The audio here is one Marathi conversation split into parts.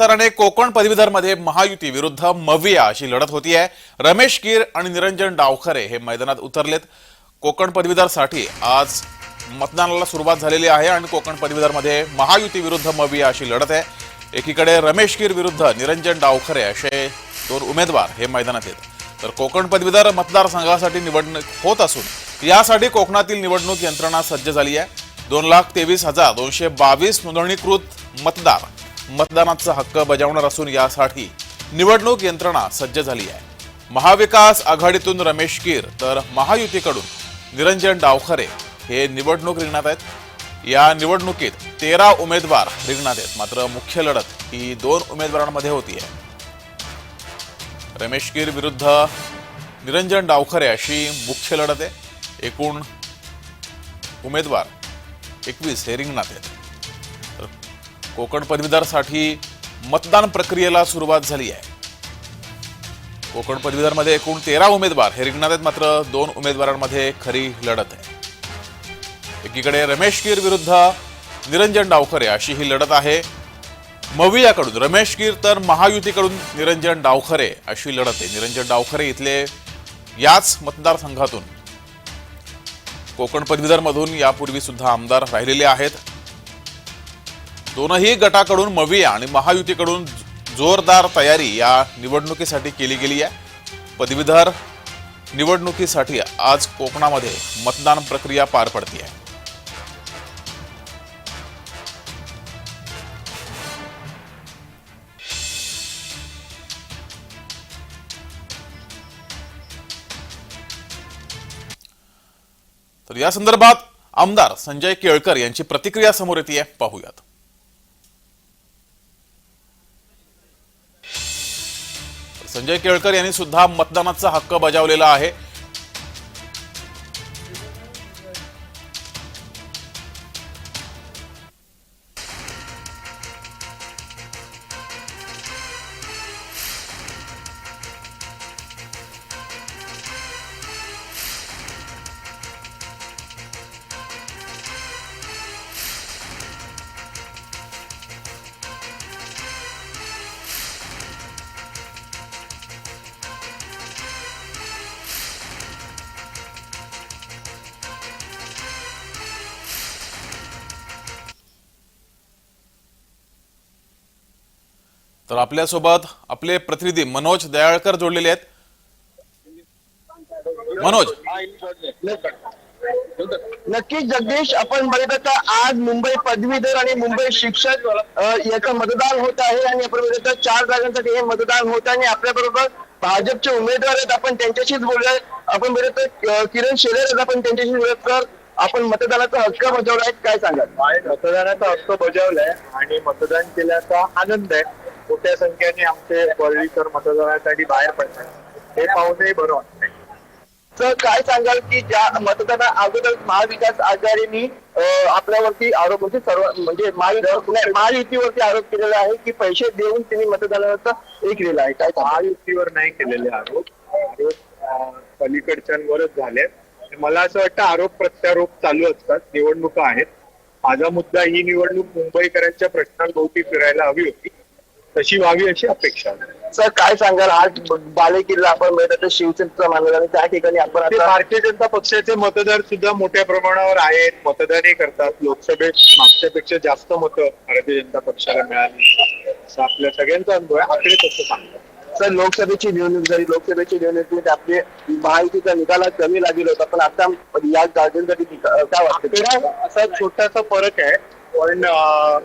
तर आणि कोकण पदवीधरमध्ये महायुती विरुद्ध मविया अशी लढत होती आहे रमेश कीर आणि निरंजन डावखरे हे मैदानात उतरलेत. कोकण पदवीधरसाठी आज मतदानाला सुरुवात झालेली आहे आणि कोकण पदवीधरमध्ये महायुती विरुद्ध मविया अशी लढत आहे. एकीकडे रमेश कीर विरुद्ध निरंजन डावखरे असे दोन उमेदवार हे मैदानात आहेत तर कोकण पदवीधर मतदारसंघासाठी निवडणूक होत असून यासाठी कोकणातील निवडणूक यंत्रणा सज्ज झाली आहे. दोन लाख तेवीस हजार दोनशे बावीस नोंदणीकृत मतदार मतदानाचा हक्क बजावणार असून यासाठी निवडणूक यंत्रणा सज्ज झाली आहे. महाविकास आघाडीतून रमेश कीर तर महायुतीकडून निरंजन डावखरे हे निवडणूक रिंगणात आहेत. या निवडणुकीत तेरा उमेदवार रिंगणात आहेत. मात्र मुख्य लढत ही दोन उमेदवारांमध्ये होती आहे. रमेश कीर विरुद्ध निरंजन डावखरे अशी मुख्य लढत आहे. एकूण उमेदवार एकवीस हे रिंगणात आहेत. कोकण पदवीधरसाठी मतदान प्रक्रियेला सुरुवात झाली आहे. कोकण पदवीधरमध्ये एकूण तेरा उमेदवार. हे रिंगणात आहेत मात्र दोन उमेदवारांमध्ये खरी लढत आहे. एकीकडे रमेश कीर विरुद्ध निरंजन डावखरे अशी ही लढत आहे. मवियाकडून रमेश कीर तर महायुतीकडून निरंजन डावखरे अशी लढत आहे. निरंजन डावखरे इथले याच मतदारसंघातून. कोकण पदवीधरमधून यापूर्वी सुद्धा आमदार राहिलेले आहेत. दोनही गटाकडून मविया आणि महायुतीकडून जोरदार तयारी या निवडणुकीसाठी केली गेली आहे. पदवीधर निवडणुकीसाठी आज कोकणामध्ये मतदान प्रक्रिया पार पडते आहे तर या संदर्भात आमदार संजय केळकर यांची प्रतिक्रिया समोर येते पाहूयात. संजय केळकर यांनी सुद्धा मतदानाचा हक्क बजावलेला आहे. तर आपल्यासोबत आपले प्रतिनिधी मनोज दयाळकर जोडलेले आहेत. मनोज. नक्कीच जगदीश आपण बघितलं तर आज मुंबई पदवीधर आणि मुंबई शिक्षक याचं मतदान होत आहे आणि आपण बघितलं तर चार जागांसाठी हे मतदान होत आहे आणि आपल्या बरोबर भाजपचे उमेदवार आहेत. आपण त्यांच्याशीच बोलूया. आपण अ, किरण शेलार आहेत. आपण त्यांच्याशी बोलत तर आपण मतदानाचा हक्क बजावला आहे. काय सांगाल? मतदानाचा हक्क बजावलाय आणि मतदान केल्याचा आनंद आहे. मोठ्या संख्येने आमचे वरळीकर मतदानासाठी बाहेर पडतात हे पाहूनही बरं वाटतंय. तर काय सांगाल की ज्या मतदाना अगोदर महाविकास आघाडीने आपल्यावरती आरोप म्हणजे सर्व म्हणजे महायुतीवरती आरोप केलेला आहे की पैसे देऊन त्यांनी मतदानाचा हे केलेला आहे. काय? महायुतीवर नाही केलेले आरोप. पलीकडच्यांवरच झाले. मला असं वाटतं आरोप प्रत्यारोप चालू असतात. निवडणुका आहेत. माझा मुद्दा ही निवडणूक मुंबईकरांच्या प्रश्नांभोवती फिरायला हवी होती. तशी व्हावी अशी अपेक्षा आहे. सर काय सांगाल? आज बाले किल्ला आपण तर शिवसेनेचा मानला आणि त्या ठिकाणी आपण ते आता भारतीय जनता पक्षाचे मतदार सुद्धा मोठ्या प्रमाणावर आहेत. मतदानही करतात. लोकसभेत मागच्यापेक्षा जास्त मतं भारतीय जनता पक्षाला मिळाली. असं आपल्या सगळ्यांचा अनुभव आहे. आकडे तसं सांगतात सर लोकसभेची निवडणूक झाली. लोकसभेची निवडणुकीत आपले महायुतीचा निकाल कमी लागेल होता. पण आता या गार्डनसाठी काय वाटतं? आकडा असा छोटासा फरक आहे. पण अं,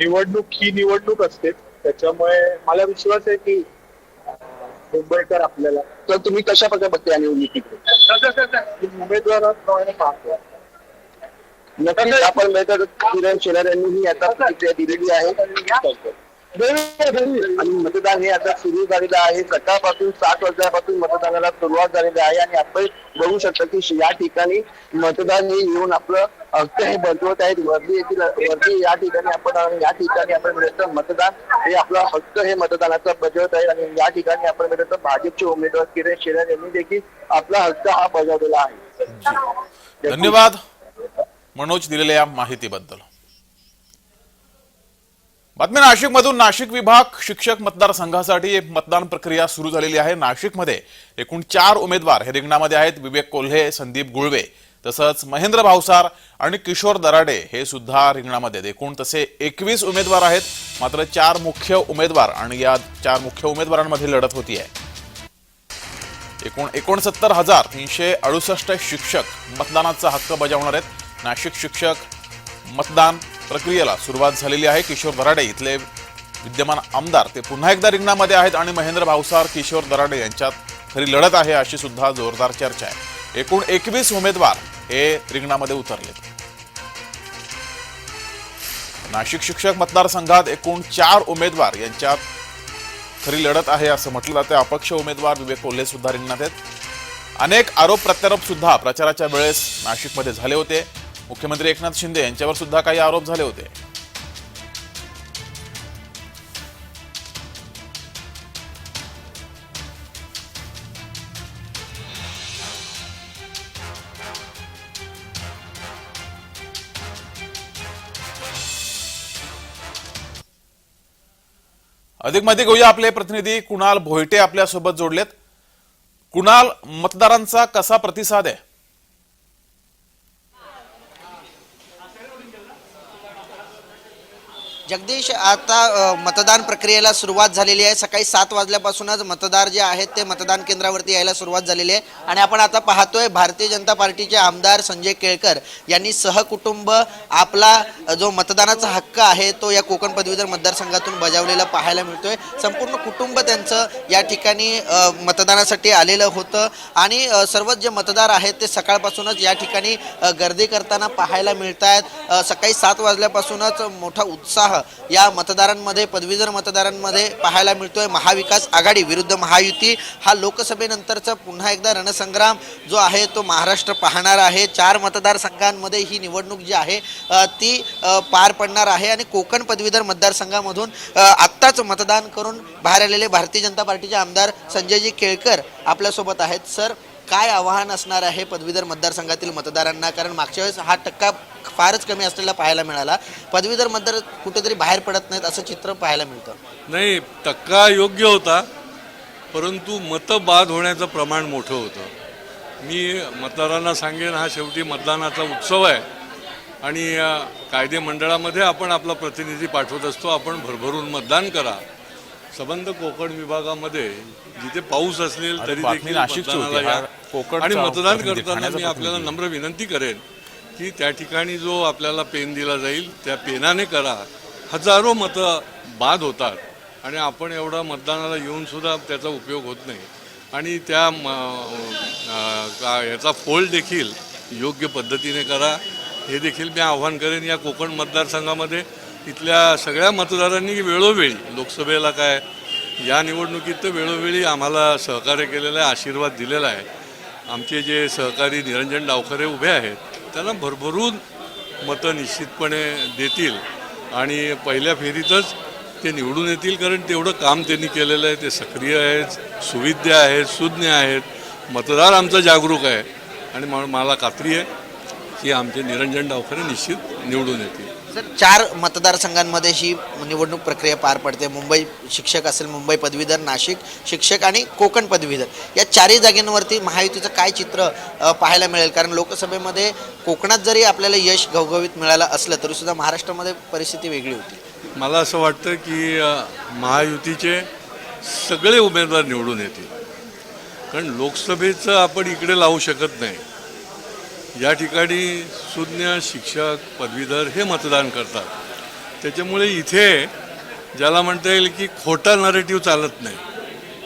निवडणूक ही निवडणूक असते. त्याच्यामुळे मला विश्वास आहे की मुंबईकर आपल्याला तर तुम्ही कशा प्रकारे बघता या निवडणुकीकडे उमेदवारांप्रमाणे पाहतो नक्कीच आपण बघितलं किरण शेलार यांनीही आता प्रतिक्रिया दिलेली आहे. आणि मतदान हे आता सुरू झालेलं आहे. सकाळपासून सात वाजल्यापासून मतदानाला सुरुवात झालेली आहे. आणि आपण बघू शकता की या ठिकाणी मतदान हे येऊन आपलं हक्क हे बजवत आहेत. वर्दी येथील वर्दी या ठिकाणी आपण या ठिकाणी आपण मिळतं मतदान हे आपला हक्क हे मतदानाचा बजावत आहे. आणि या ठिकाणी आपण म्हणत भाजपचे उमेदवार किरण शेलार यांनी देखील आपला हक्क हा बजावलेला आहे. धन्यवाद. मनोज दिलेल्या या माहितीबद्दल. बातमी नाशिकमधून. नाशिक विभाग शिक्षक मतदारसंघासाठी मतदान प्रक्रिया सुरू झालेली आहे. नाशिकमध्ये एकूण चार उमेदवार हे रिंगणामध्ये आहेत. विवेक कोल्हे संदीप गुळवे तसंच महेंद्र भावसार आणि किशोर दराडे हे सुद्धा रिंगणामध्ये एकूण तसे एकवीस उमेदवार आहेत. मात्र चार मुख्य उमेदवार आणि या चार मुख्य उमेदवारांमध्ये लढत होती आहे. एकूण एकोणसत्तर हजार तीनशे अडुसष्ट शिक्षक मतदानाचा हक्क बजावणार आहेत. नाशिक शिक्षक मतदान प्रक्रियेला सुरुवात झालेली आहे. किशोर दराडे इथले विद्यमान आमदार ते पुन्हा एकदा रिंगणामध्ये आहेत आणि महेंद्र भावसार किशोर दराडे यांच्यात खरी लढत आहे अशी सुद्धा जोरदार चर्चा आहे. एकूण एकवीस उमेदवार हे रिंगणामध्ये उतरलेत. नाशिक शिक्षक मतदारसंघात एकूण चार उमेदवार यांच्यात खरी लढत आहे असं म्हटलं जाते. अपक्ष उमेदवार विवेक कोल्हे सुद्धा रिंगणात आहेत. अनेक आरोप प्रत्यारोप सुद्धा प्रचाराच्या वेळेस नाशिकमध्ये झाले होते. मुख्यमंत्री एकनाथ शिंदे यांच्यावर सुद्धा काही आरोप झाले होते. अधिक माहिती घेऊया आपले प्रतिनिधी कुणाल भोयटे आपल्यासोबत जोडलेत. कुणाल मतदारांचा कसा प्रतिसाद आहे? जगदीश आता मतदान प्रक्रियेला सुरुवात झालेली आहे. सकाळी सात वाजल्यापासूनच मतदार जे आहेत ते मतदान केंद्रावरती यायला सुरुवात झालेली आहे. आणि आपण आता पाहतोय भारतीय जनता पार्टीचे आमदार संजय केळकर यांनी सहकुटुंब आपला जो मतदानाचा हक्क आहे तो या कोकण पदवीधर मतदारसंघातून बजावलेला पाहायला मिळतोय. संपूर्ण कुटुंब त्यांचं या ठिकाणी मतदानासाठी आलेलं होतं. आणि सर्वच जे मतदार आहेत ते सकाळपासूनच या ठिकाणी गर्दी करताना पाहायला मिळत आहेत सकाळी सात वाजल्यापासूनच मोठा उत्साह या मतदारांमध्ये पदवीधर मतदारांमध्ये पाहायला मिळतोय महाविकास आघाडी विरुद्ध महायुती. हा लोकसभेनंतरचा पुन्हा एकदा रणसंग्राम जो आहे तो महाराष्ट्र पाहणार आहे. चार मतदारसंघांमध्ये ही निवडणूक जी आहे ती पार पडणार आहे. आणि कोकण पदवीधर मतदारसंघामधून आत्ताच मतदान करून बाहेर आलेले भारतीय जनता पार्टीचे आमदार संजयजी केळकर आपल्यासोबत आहेत. सर काय आव्हान असणार आहे पदवीधर मतदारसंघातील मतदारांना? कारण मागच्या वेळेस हा टक्का फारच कमी असलेला पाहायला मिळाला. पदवीधर मतदार कुठेतरी बाहेर पडत नाहीत असं चित्र पाहायला मिळतं. नाही टक्का योग्य होता परंतु मतं बाद होण्याचं प्रमाण मोठं होतं. मी मतदारांना सांगेन हा शेवटी मतदानाचा उत्सव आहे. आणि कायदे मंडळामध्ये आपण आपला प्रतिनिधी पाठवत असतो आपण भरभरून मतदान करा. संबंध कोकण विभागामध्ये जिथे पाऊस असेल तरी देखील कोकणचा आणि मतदान प्रतिनिधी, करताना मी आपल्याला. नम्र विनंती करेन की त्या ठिकाणी जो आपल्याला पेन दिला जाईल त्या पेनाने करा. हजारो मतं बाद होतात आणि आपण एवढा मतदानाला येऊन सुद्धा त्याचा उपयोग होत नाही. आणि त्या म- अं, का- याचा फोल देखील योग्य पद्धतीने करा. हे देखील मी आव्हान करेन या कोकण मतदारसंघामध्ये. इथल्या सगळ्या मतदारांनी वेळोवेळी लोकसभेला काय या निवडणुकीत तर वेळोवेळी आम्हाला सहकार्य केलेलं आहे आशीर्वाद दिलेला आहे. आमचे जे सहकारी निरंजन डावखरे उभे आहेत त्यांना भरभरून मतं निश्चितपणे देतील. आणि पहिल्या फेरीतच ते निवडून येतील कारण तेवढं काम त्यांनी केलेलं आहे ते सक्रिय आहेत सुविद्य आहेत सुज्ञ आहेत. मतदार आमचा जागरूक आहे. आणि मला खात्री आहे की आमचे निरंजन डावखरे निश्चित निवडून येतील. सर चार मतदारसंघांमध्ये ही निवडणूक प्रक्रिया पार पडते. मुंबई शिक्षक असेल मुंबई पदवीधर नाशिक शिक्षक आणि कोकण पदवीधर. या चारही जागेंवरती महायुतीचं काय चित्र पाहायला मिळेल? कारण लोकसभेमध्ये कोकणात जरी आपल्याला यश घवघवीत मिळालं असलं तरीसुद्धा महाराष्ट्रामध्ये परिस्थिती वेगळी होती. मला असं वाटतं की महायुतीचे सगळे उमेदवार निवडून येतील. कारण लोकसभेचं आपण इकडे लावू शकत नाही. या ठिकाणी सुज्ञ शिक्षक पदवीधर हे मतदान करतात. त्याच्यामुळे इथे ज्याला म्हणता येईल की खोटा नरेटिव्ह चालत नाही.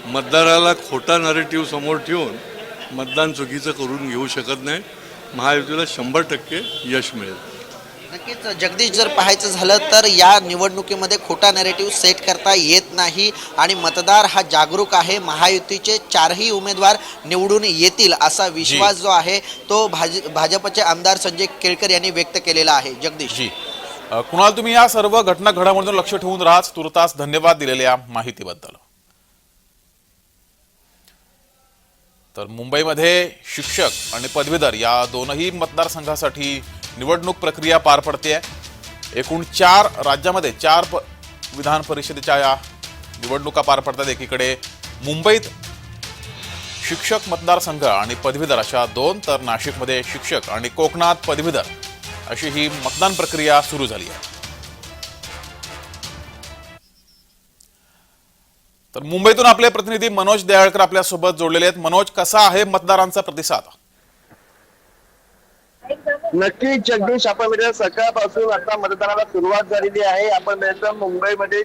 मतदाराला खोटा नरेटिव्ह समोर ठेवून मतदान चुकीचं करून घेऊ शकत नाही. महायुतीला शंभर टक्के यश मिळेल. नक्कीच जगदीश जर पाहायचं झालं तर या निवडणुकीमध्ये खोटा नॅरेटिव्ह सेट करता येत नाही आणि मतदार हा जागरूक आहे. महायुतीचे चारही उमेदवार निवडून येतील असा विश्वास जो आहे तो भाज भाजपचे आमदार संजय केळकर यांनी व्यक्त केलेला आहे. जगदीश. जी. कुणाल तुम्ही या सर्व घटना घडामोडीवर लक्ष ठेवून राहा तुर्तास धन्यवाद दिलेल्या माहितीबद्दल. तर मुंबईमध्ये शिक्षक आणि पदवीधर या दोनही मतदारसंघासाठी निवडणूक प्रक्रिया पार पडते एकूण चार राज्यामध्ये चार प विधान परिषदेच्या या निवडणुका पार पडतात. एकीकडे मुंबईत शिक्षक मतदारसंघ आणि पदवीधर अशा दोन तर नाशिकमध्ये शिक्षक आणि कोकणात पदवीधर अशी ही मतदान प्रक्रिया सुरू झाली आहे. तर मुंबईतून आपले प्रतिनिधी मनोज दयाळकर आपल्यासोबत जोडलेले आहेत. मनोज कसा आहे मतदारांचा प्रतिसाद? नक्की जगदीश आपण म्हणजे सकाळपासून आता मतदानाला सुरुवात झालेली आहे. आपण मुंबईमध्ये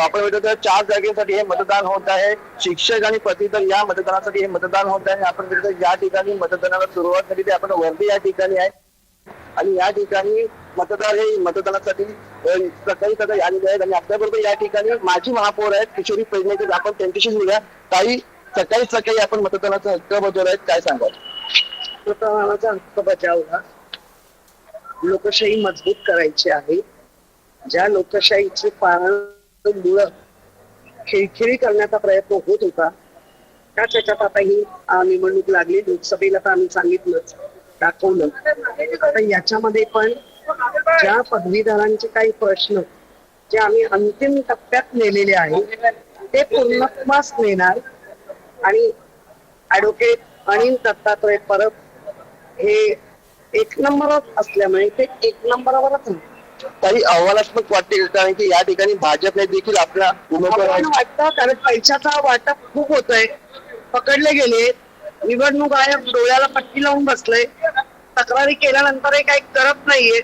आपण म्हणजे तर चार जागेसाठी हे मतदान होत आहे. शिक्षक आणि पदवीधर या मतदानासाठी हे मतदान होत आहे. आपण म्हणजे या ठिकाणी मतदानाला सुरुवात झाली आहे. आपण वर्दी या ठिकाणी आहे. आणि या ठिकाणी मतदार हे मतदानासाठी सकाळी सकाळी आलेले आहेत. आणि आपल्याबरोबर या ठिकाणी माजी महापौर आहेत किशोरी पेडणेकर. आपण त्यांच्याशी बोलूया. काही सकाळी सकाळी आपण मतदानाचा हक्क बजावला आहेत काय सांगाल? मतदानाचा हक्क बजावला लोकशाही मजबूत करायची आहे. ज्या लोकशाहीची मुळे खिळखिळी करण्याचा प्रयत्न होत होता त्या त्याच्यात आता ही निवडणूक लागली. लोकसभेला तर आम्ही सांगितलंच दाखवलं. आता याच्यामध्ये पण ज्या पदवीधरांचे काही प्रश्न जे आम्ही अंतिम टप्प्यात नेलेले आहे ते पूर्णत्वास नेणार आणि ऍडव्होकेट अनिल दत्तात्रय परब हे एक नंबरच असल्यामुळे ते एक नंबरवरच राहतील. काही आव्हानात्मक वाटते? कारण की या ठिकाणी भाजपने देखील आपल्या उमेदवार आव्हान वाटतं कारण पैशाचा वाटप खूप होतोय. पकडले गेले. निवडणूक आयोग डोळ्याला पट्टी लावून बसलंय. तक्रारी केल्यानंतरही काही करत नाहीये.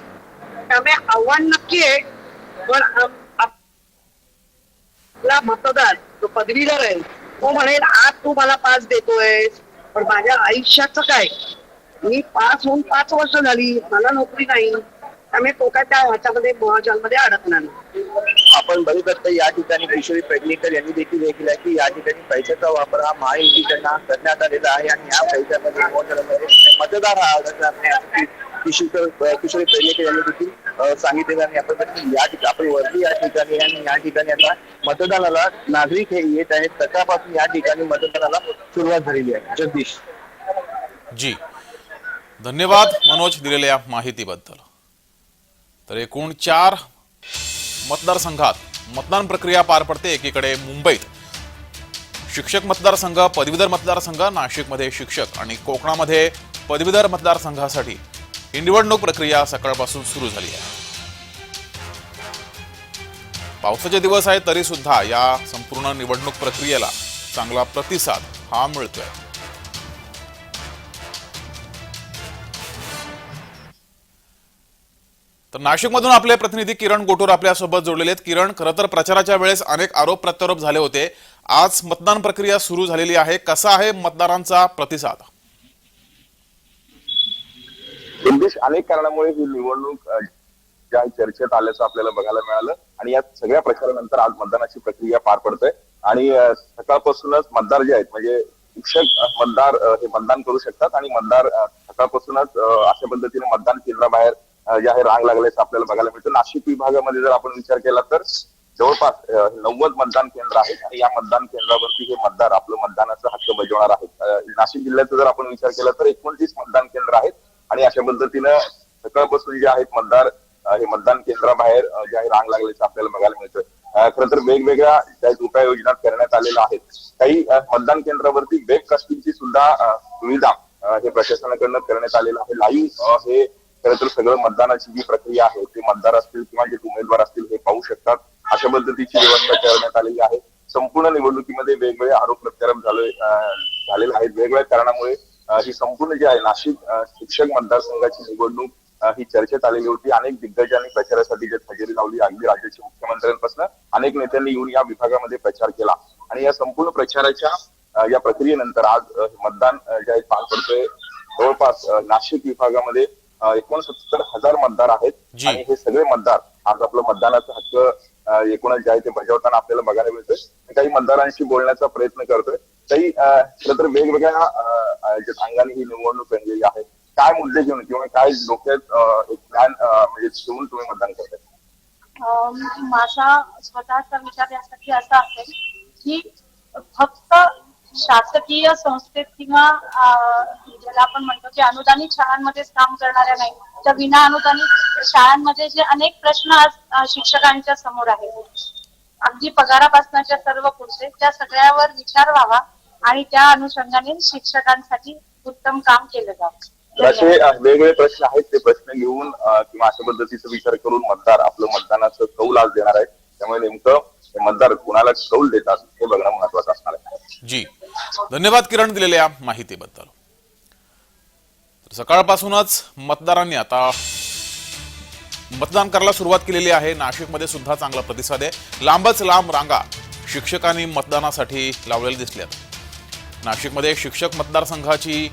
त्यामुळे आव्हान नक्की आहे पण आपला मतदार जो पदवीधर आहे तो म्हणेल आज तू मला पास देतोय पण माझ्या आयुष्याचं काय? मी पास होऊन पाच वर्ष झाली. मला नोकरी नाही. त्यामुळे तो काय त्या ह्याच्यामध्ये महाजनमध्ये अडकणार नाही. आपण बघत असता या ठिकाणी किशोरी पेडणेकर यांनी देखील हे केलं की या ठिकाणी पैशाचा वापर हा महायुतीकडनं करण्यात आलेला आहे आणि या पैशामध्ये मोठ्यामध्ये मतदार हा अडकणार नाही. किशोर किशोरी पेडणेकर यांनी देखील सांगितलेलं आणि आपण या ठिकाणी आपण वरती या ठिकाणी आणि या ठिकाणी आता मतदानाला नागरिक हे येत आहेत. सकाळपासून या ठिकाणी मतदानाला सुरुवात झालेली आहे. जगदीश. जी. धन्यवाद मनोज दिलेल्या माहितीबद्दल. तर एकूण चार मतदारसंघात मतदान प्रक्रिया पार पडते एकीकडे मुंबईत. शिक्षक मतदारसंघ पदवीधर मतदारसंघ नाशिकमध्ये शिक्षक आणि कोकणामध्ये पदवीधर मतदारसंघासाठी ही निवडणूक प्रक्रिया सकाळपासून सुरू झाली आहे. पावसाचे दिवस आहेत तरी सुद्धा या संपूर्ण निवडणूक प्रक्रियेला चांगला प्रतिसाद हा मिळतोय. तर नाशिकमधून आपले प्रतिनिधी किरण गोटूर आपल्यासोबत जोडलेले आहेत. किरण खरं तर प्रचाराच्या वेळेस अनेक आरोप प्रत्यारोप झाले होते. आज मतदान प्रक्रिया सुरू झालेली आहे. कसा आहे मतदारांचा प्रतिसाद? अनेक कारणामुळे ही निवडणूक अ, ज्या चर्चेत आल्याचं आपल्याला बघायला मिळालं. आणि या सगळ्या प्रचारानंतर आज मतदानाची प्रक्रिया पार पडते आणि अ, सकाळपासूनच मतदार जे आहेत म्हणजे शिक्षक अ, मतदार अ, हे मतदान करू शकतात. आणि मतदार अ, सकाळपासूनच अ, अशा पद्धतीने मतदान केंद्राबाहेर ज्या हे रांग लागल्याचं आपल्याला बघायला मिळतं नाशिक विभागामध्ये जर आपण विचार केला तर जवळपास नव्वद मतदान केंद्र आहेत आणि या मतदान केंद्रावरती हे मतदार आपलं मतदानाचा हक्क बजावणार आहेत. नाशिक जिल्ह्याचा जर आपण विचार केला तर एकोणतीस मतदान केंद्र आहेत आणि अशा पद्धतीनं सकाळपासून जे आहेत मतदार हे मतदान केंद्राबाहेर जे आहे रांग लागल्याचं आपल्याला बघायला मिळतं. खरं तर वेगवेगळ्या ज्या उपाययोजना करण्यात आलेल्या आहेत. काही मतदान केंद्रावरती वेब कास्टिंगची सुद्धा सुविधा हे प्रशासनाकडनं करण्यात आलेलं आहे. लाईव्ह हे खरं तर सगळं मतदानाची जी प्रक्रिया आहे ते मतदार असतील किंवा जे उमेदवार असतील हे पाहू शकतात. अशा पद्धतीची व्यवस्था करण्यात आलेली आहे. संपूर्ण निवडणुकीमध्ये वेगवेगळे आरोप प्रत्यारोप झाले झालेले आहेत. वेगवेगळ्या कारणामुळे ही संपूर्ण जी आहे नाशिक शिक्षक मतदारसंघाची निवडणूक ही चर्चेत आलेली होती. अनेक दिग्गजांनी प्रचारासाठी जे हजेरी लावली अगदी राज्याच्या मुख्यमंत्र्यांपासून अनेक नेत्यांनी येऊन या विभागामध्ये प्रचार केला. आणि या संपूर्ण प्रचाराच्या या प्रक्रियेनंतर आज मतदान जे आहे पार पडतोय. जवळपास नाशिक विभागामध्ये एकोणसत्तर हजार मतदार आहेत. आणि हे सगळे मतदार आज आपलं मतदानाचा हक्क एकूणच जे आहे ते बजावताना आपल्याला बघायला मिळतोय. काही मतदारांशी बोलण्याचा प्रयत्न करतोय. काही खरं तर वेगवेगळ्या अंगाने ही निवडणूक रंगलेली आहे. काय मुद्दे घेऊन किंवा काय डोक्यात एक प्लॅन म्हणजे ठेवून तुम्ही मतदान करताय? माझा स्वतःचा विचार यासाठी असा असेल की फक्त शासकीय संस्थेत किंवा ज्याला आपण म्हणतो की अनुदानित शाळांमध्येच काम करणाऱ्या नाही तर विना अनुदानित शाळांमध्ये जे अनेक प्रश्न आज शिक्षकांच्या समोर आहेत. अगदी पगारापासनाच्या सर्व पुढचे त्या सगळ्यावर विचार व्हावा आणि त्या अनुषंगाने शिक्षकांसाठी उत्तम काम केलं जावं. असे वेगवेगळे प्रश्न आहेत ते प्रश्न घेऊन किंवा अशा पद्धतीचा विचार करून मतदार आपलं मतदानाचं कौल आज देणार आहे त्यामुळे नेमकं मतदार कुणाला कौल देतात हे बघणं महत्वाचं असणार आहे. जी. धन्यवाद किरण दिलेल्या माहितीबद्दल. सकाळपासूनच मतदारांनी आता मतदान करायला सुरुवात केलेली आहे. नाशिकमध्ये सुद्धा चांगला प्रतिसाद आहे. लांबच लांब रांगा शिक्षकांनी मतदानासाठी लावलेल्या दिसल्यात. नाशिकमध्ये शिक्षक मतदारसंघाची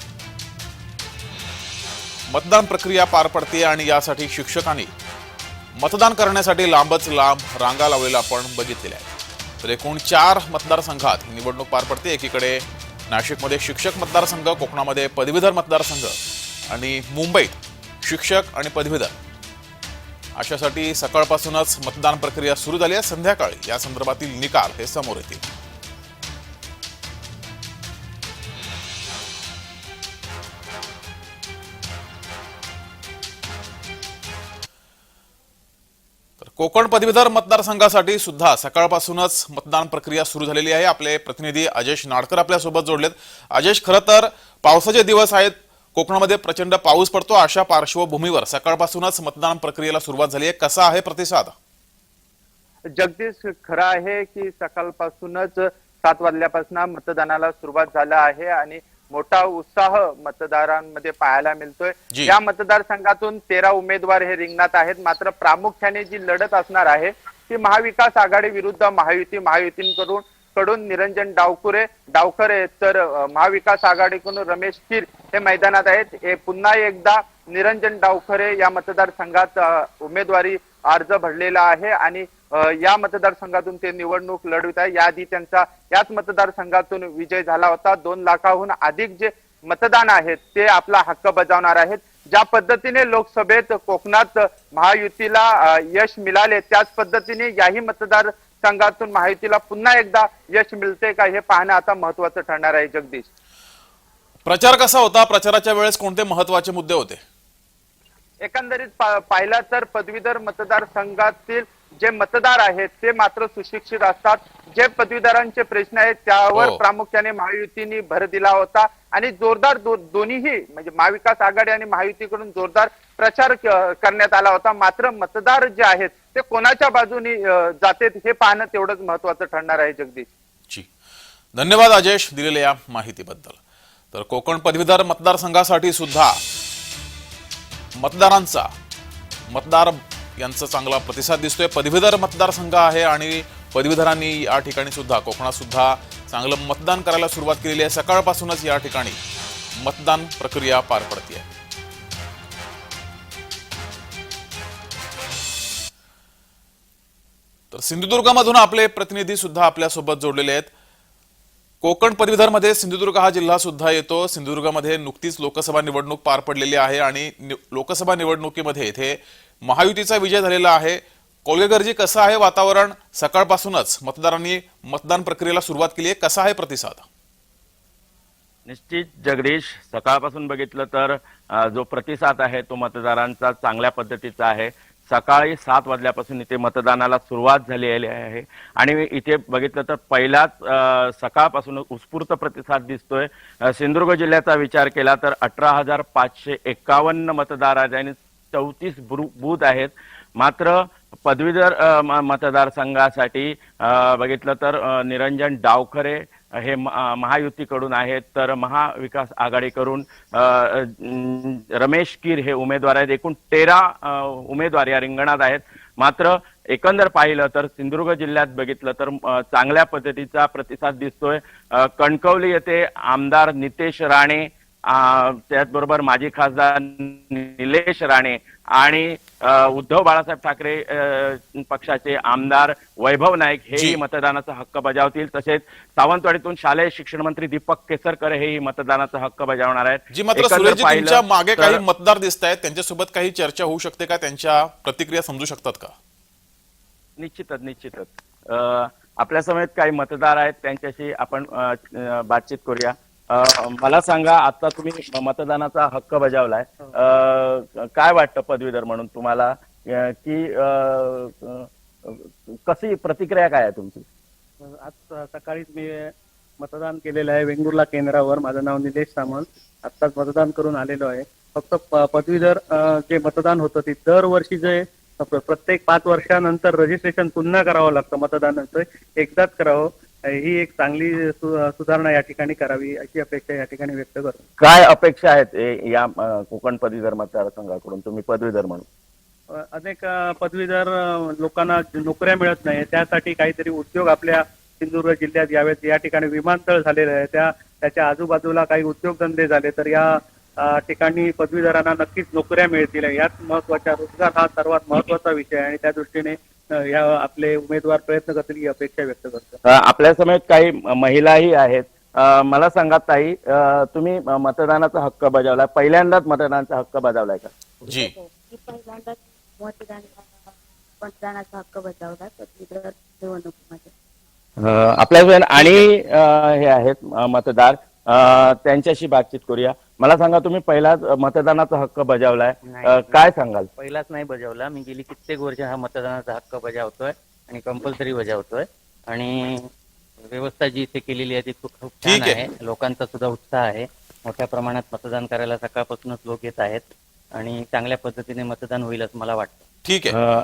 मतदान प्रक्रिया पार पडते आणि यासाठी शिक्षकांनी मतदान करण्यासाठी लांबच लांब रांगा लावलेल्या आपण बघितलेल्या आहेत. तर एकूण चार मतदारसंघात ही निवडणूक पार पडते. एकीकडे नाशिकमध्ये शिक्षक मतदारसंघ कोकणामध्ये पदवीधर मतदारसंघ आणि मुंबईत शिक्षक आणि पदवीधर. अशासाठी सकाळपासूनच मतदान प्रक्रिया सुरू झाली आहे. संध्याकाळी या संदर्भातील निकाल हे समोर येतील. कोकण पदवीधर मतदारसंघासाठी सुद्धा सकाळपासूनच मतदान प्रक्रिया सुरू झालेली आहे. आपले प्रतिनिधी अजेश नाडकर आपल्यासोबत जोडलेत. अजेश खरं तर पावसाचे दिवस आहेत. कोकणामध्ये प्रचंड पाऊस पडतो. अशा पार्श्वभूमीवर सकाळपासूनच मतदान प्रक्रियेला सुरुवात झाली आहे. कसा आहे प्रतिसाद? जगदीश खरं आहे की सकाळपासूनच सात वाजल्यापासून मतदानाला सुरुवात झाला आहे आणि मोठा उत्साह मतदारांमध्ये पाहायला मिळतोय. या मतदारसंघातून तेरा उमेदवार हे रिंगणात आहेत. मात्र प्रामुख्याने जी लढत असणार आहे ती महाविकास आघाडी विरुद्ध महायुती महायुतींकडून कडून निरंजन डावकुरे डावखरे तर महाविकास आघाडीकडून रमेश कीर हे मैदानात आहेत. हे पुन्हा एकदा निरंजन डावखरे या मतदारसंघात उमेदवारी अर्ज भरलेला आहे आणि या मतदारसंघातून ते निवडणूक लढवित आहे. याआधी त्यांचा याच मतदारसंघातून विजय झाला होता. दोन लाखाहून अधिक जे मतदान आहेत ते आपला हक्क बजावणार आहेत. ज्या पद्धतीने लोकसभेत कोकणात महायुतीला यश मिळाले त्याच पद्धतीने याही मतदारसंघातून महायुतीला पुन्हा एकदा यश मिळते का हे पाहणं आता महत्वाचं ठरणार आहे जगदीश. प्रचार कसा होता? प्रचाराच्या वेळेस कोणते महत्त्वाचे मुद्दे होते? एकंदरीत पाहिला तर पदवीधर मतदारसंघातील जे मतदार आहेत ते मात्र सुशिक्षित असतात. जे पदवीधरांचे प्रश्न आहेत त्यावर हो. प्रामुख्याने महायुतीने भर दिला होता. आणि जोरदार दो- दोन्हीही म्हणजे महाविकास आघाडी आणि महायुतीकडून जोरदार प्रचार करण्यात आला होता. मात्र मतदार जे आहेत ते कोणाच्या बाजूने अं, जातेत हे पाहणं तेवढंच महत्वाचं ठरणार आहे जगदीश. जी. धन्यवाद अजेश दिलेल्या या माहितीबद्दल. तर कोकण पदवीधर मतदारसंघासाठी सुद्धा मतदारांचा मतदार यांचा चांगला प्रतिसाद दिसतोय. पदवीधर मतदारसंघ आहे आणि पदवीधरांनी या ठिकाणी सुद्धा कोकणात सुद्धा चांगलं मतदान करायला सुरुवात केलेली आहे. सकाळपासूनच या ठिकाणी मतदान प्रक्रिया पार पडते तर सिंधुदुर्गामधून आपले प्रतिनिधी सुद्धा आपल्यासोबत जोडलेले आहेत. कोकण पदवीधरमध्ये सिंधुदुर्ग हा जिल्हा सुद्धा येतो. सिंधुदुर्गामध्ये नुकतीच लोकसभा निवडणूक पार पडलेली आहे आणि लोकसभा निवडणुकीमध्ये इथे महायुतीचा विजय झालेला आहे. कोल्हेगर्जी कसं आहे वातावरण? सकाळपासूनच मतदारांनी मतदान प्रक्रियेला सुरुवात केली आहे. कसा आहे प्रतिसाद? निश्चित जगदीश सकाळपासून बघितलं तर जो प्रतिसाद आहे तो मतदारांचा चांगल्या पद्धतीचा आहे. सकाळी सात वाजल्यापासून इथे मतदानाला सुरुवात झालेली आहे. आणि इथे बघितलं तर पहिलाच सकाळपासून उत्स्फूर्त प्रतिसाद दिसतोय. सिंधुदुर्ग जिल्ह्याचा विचार केला तर अठरा हजार पाचशे एकावन्न मतदार आहेत आणि चौतीस बूथ आहेत. मात्र पदवीधर म- मतदारसंघासाठी बघितलं तर निरंजन डावखरे हे म- महायुतीकडून आहेत तर महाविकास आघाडीकडून रमेश कीर हे उमेदवार आहेत. एकूण तेरा उमेदवार या रिंगणात आहेत. मात्र एकंदर पाहिलं तर सिंधुदुर्ग जिल्ह्यात बघितलं तर चांगल्या पद्धतीचा प्रतिसाद दिसतोय. कणकवली येथे आमदार नितेश राणे त्याचबरोबर माजी खासदार निलेश राणे आणि उद्धव बाळासाहेब ठाकरे पक्षाचे आमदार वैभव नाईक. हेही मतदानाचा हक्क बजावतील. तसेच सावंतवाडीतून शालेय शिक्षण मंत्री दीपक केसरकर हेही मतदानाचा हक्क बजावणार आहेत. जी मात्र मागे काही मतदार दिसत आहेत त्यांच्यासोबत काही चर्चा होऊ शकते का? त्यांच्या प्रतिक्रिया समजू शकतात का? निश्चितच निश्चितच. आपल्या समेत काही मतदार आहेत त्यांच्याशी आपण बातचीत करूया. मला सांगा आता तुम्ही मतदानाचा हक्क बजावलाय. अ, काय वाटतं पदवीधर म्हणून तुम्हाला? की कशी प्रतिक्रिया काय आहे तुमची? आज सकाळीच मी मतदान केलेलं आहे वेंगुर्ला केंद्रावर. माझं नाव निलेश सामंत. आत्ताच मतदान करून आलेलो आहे. फक्त पदवीधर जे मतदान होतं ते दरवर्षी जे प्र- प्रत्येक पाच वर्षानंतर रजिस्ट्रेशन पुन्हा करावं लागतं मतदानाचं. एकदाच करावं. ही एक चांगली सु- सुधारणा या ठिकाणी करावी अशी अपेक्षा या ठिकाणी व्यक्त करतो. काय अपेक्षा आहेत ए- या अ, कोकण पदवीधर मतदारसंघाकडून? तुम्ही पदवीधर म्हणून. अ, अनेक अ, पदवीधर अ, लोकांना नोकऱ्या मिळत नाही. त्यासाठी काहीतरी उद्योग आपल्या सिंधुदुर्ग जिल्ह्यात यावेत. या ठिकाणी विमानतळ झालेलं आहे. त्या त्याच्या आजूबाजूला काही उद्योगधंदे झाले तर या अ, ठिकाणी पदवीधरांना नक्कीच नोकऱ्या मिळतील. यात महत्त्वाच्या रोजगार हा सर्वात महत्त्वाचा विषय आहे. आणि त्या दृष्टीने या आपले उमेदवार प्रयत्न करतील ही अपेक्षा व्यक्त करतो. आपल्या समेत काही महिलाही आहेत. मला सांगा ताई तुम्ही मतदानाचा हक्क बजावलाय पहिल्यांदाच मतदानाचा हक्क बजावलाय का? जी. मी पहिल्यांदाच मतदान मतदानाचा हक्क बजावला पदवीधर निवडणुकीमध्ये. अ, आपल्या आणि हे आहेत मतदार. त्यांच्याशी बातचीत करूया. मला सांगा तुम्ही पहिलाच मतदानाचा हक्क बजावलाय. अ, काय सांगाल? पहिलाच नाही बजावला. मी गेली कित्येक वर्ष हा मतदानाचा हक्क बजावतोय आणि कंपल्सरी बजावतोय. आणि व्यवस्था जी इथे केलेली आहे ती खूप खूप छान ठीक आहे. आहे. लोकांचा सुद्धा उत्साह आहे. मोठ्या प्रमाणात मतदान करायला सकाळपासूनच लोक येत आहेत. आणि चांगल्या पद्धतीने मतदान होईल असं मला वाटतं. ठीक आहे. अ,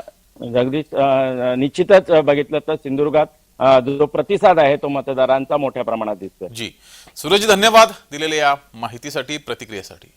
जगदीश अ, निश्चितच बघितलं तर सिंधुदुर्गात जो प्रतिसाद आहे तो मतदारांचा मोठ्या प्रमाणात दिसतोय. जी. सूरज धन्यवाद दिलेल्या या माहितीसाठी प्रतिक्रियेसाठी.